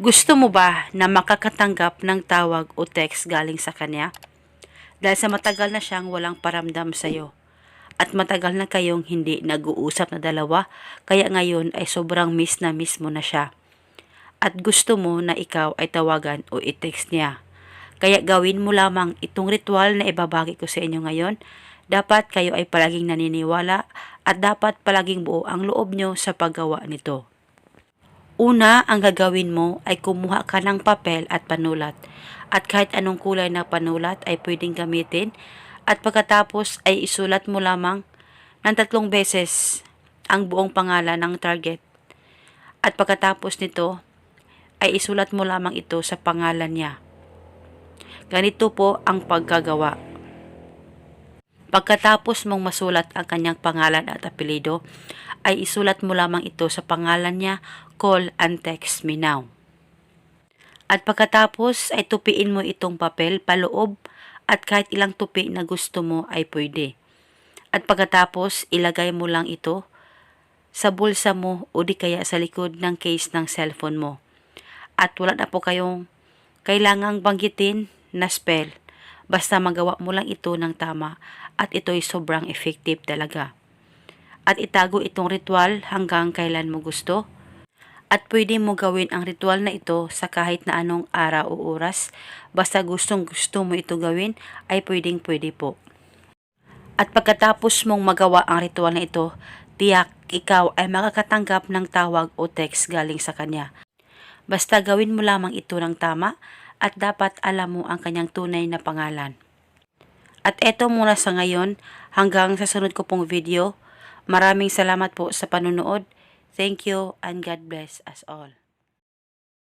Gusto mo ba na makakatanggap ng tawag o text galing sa kanya? Dahil sa matagal na siyang walang paramdam sa'yo. At matagal na kayong hindi nag-uusap na dalawa, kaya ngayon ay sobrang miss na miss mo na siya. At gusto mo na ikaw ay tawagan o i-text niya. Kaya gawin mo lamang itong ritual na ibabagi ko sa inyo ngayon. Dapat kayo ay palaging naniniwala at dapat palaging buo ang loob nyo sa paggawa nito. Una, ang gagawin mo ay kumuha ka ng papel at panulat. At kahit anong kulay na panulat ay pwedeng gamitin. At pagkatapos ay isulat mo lamang ng tatlong beses ang buong pangalan ng target. At pagkatapos nito ay isulat mo lamang ito sa pangalan niya. Ganito po ang pagkagawa. Pagkatapos mong masulat ang kanyang pangalan at apelido, ay isulat mo lamang ito sa pangalan niya, call and text me now. At pagkatapos ay tupiin mo itong papel paloob at kahit ilang tupi na gusto mo ay pwede. At pagkatapos ilagay mo lang ito sa bulsa mo o di kaya sa likod ng case ng cellphone mo. At wala na po kayong kailangang banggitin na spell. Basta magawa mo lang ito ng tama at ito'y sobrang effective talaga. At itago itong ritual hanggang kailan mo gusto. At pwede mo gawin ang ritual na ito sa kahit na anong araw o oras. Basta gustong gusto mo ito gawin ay pwedeng pwede po. At pagkatapos mong magawa ang ritual na ito, tiyak ikaw ay makakatanggap ng tawag o text galing sa kanya. Basta gawin mo lamang ito ng tama at dapat alam mo ang kanyang tunay na pangalan. At eto muna sa ngayon, hanggang sa sunod ko pong video. Maraming salamat po sa panunood. Thank you and God bless us all.